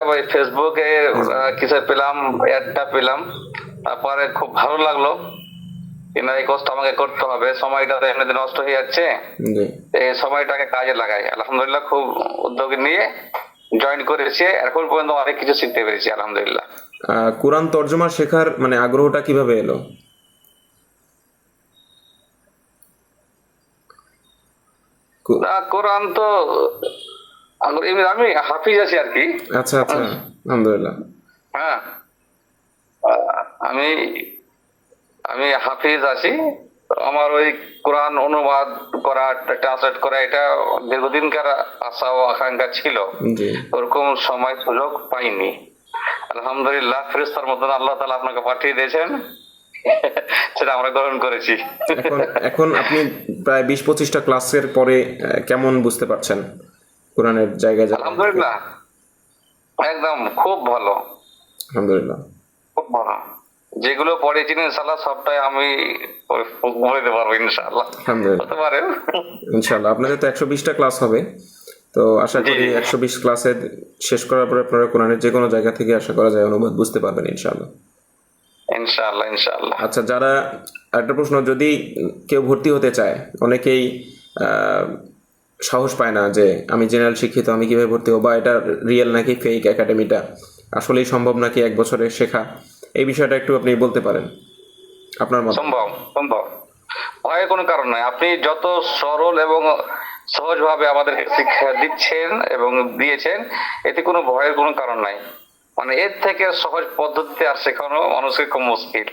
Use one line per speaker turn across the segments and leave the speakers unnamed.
ওই ফেসবুকে কিছু পেলাম অ্যাডটা পেলাম। তারপরে খুব ভালো লাগল। কিন্তু এই কষ্ট আমাকে করতে হবে। সময়টা তো এমনিতে নষ্ট হয়ে যাচ্ছে। এই সময়টাকে কাজে লাগাই। আলহামদুলিল্লাহ খুব উদ্যোগ নিয়ে জয়েন করেছি। এখন পর্যন্ত অনেক কিছু শিখতে পেরেছি আলহামদুলিল্লাহ।
কোরআন তর্জমা শেখার মানে আগ্রহটা কীভাবে এলো?
না, কোরআন তো আমি আমি হাফিজ আছি আর কি।
আচ্ছা আচ্ছা। আলহামদুলিল্লাহ।
হ্যাঁ। আমি আমি হাফিজ আছি। আমার ওই কোরআন অনুবাদ করা ট্রান্সলেট করা এটা দীর্ঘদিনকার আশা ও আকাঙ্ক্ষা ছিল। ওরকম সময় সুযোগ পাইনি। আলহামদুলিল্লাহ ফেরেস্তার মতন আল্লাহ তালা আপনাকে পাঠিয়ে দিয়েছেন। সেটা আমরা গ্রহণ করেছি।
এখন এখন আপনি প্রায় বিশ পঁচিশটা ক্লাসের পরে কেমন বুঝতে পারছেন? কোরআনের জায়গায়
আলহামদুলিল্লাহ। একদম খুব ভালো।
আলহামদুলিল্লাহ।
খুব ভালো। যেগুলো পড়েছি ইনশাল্লাহ সবটাই আমি পারব ইনশাল্লাহ
ইনশাল্লাহ আপনাদের তো একশো বিশটা ক্লাস হবে। তো আশা করি একশো বিশ ক্লাসে শেষ করার পরে আপনারা কোরআনের যে কোনো জায়গা থেকে আশা করা যায় অনুবাদ বুঝতে পারবেন ইনশাল্লাহ
ইনশাল্লাহ ইনশাল্লাহ
আচ্ছা যারা একটা প্রশ্ন যদি কেউ ভর্তি হতে চায় অনেকেই আহ, সাহস পায় না যে আমি জেনারেল শিক্ষিত, আমি কীভাবে ভর্তি হব? বা এটা রিয়েল নাকি ফেক একাডেমিটা আসলেই সম্ভব নাকি এক বছরে শেখা? এই বিষয়টা একটু আপনি বলতে পারেন। আপনার মত?
সম্ভব সম্ভব। ভয়ের কোনো কারণ নাই। আপনি যত সরল এবং সহজভাবে আমাদের শিক্ষা দিচ্ছেন এবং দিয়েছেন, এতে কোনো ভয়ের কোনো কারণ নাই। মানে এর থেকে সহজ পদ্ধতিতে আর শেখানো মানুষকে খুব মুশকিল।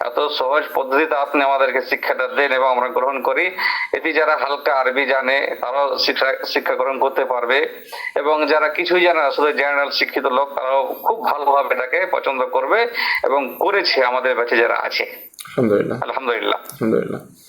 এত সহজ পদ্ধতিতে আপনি আমাদেরকে শিক্ষাটা দেন এবং আমরা গ্রহণ করি। এটি যারা হালকা আরবি জানে তারাও শিক্ষা শিক্ষা গ্রহণ করতে পারবে। এবং যারা কিছুই জানে না শুধু জেনারেল শিক্ষিত লোক তারাও খুব ভালোভাবে এটাকে পছন্দ করবে এবং করেছে আমাদের কাছে যারা আছে।
আলহামদুলিল্লাহ।
আলহামদুলিল্লাহ।
আলহামদুলিল্লাহ।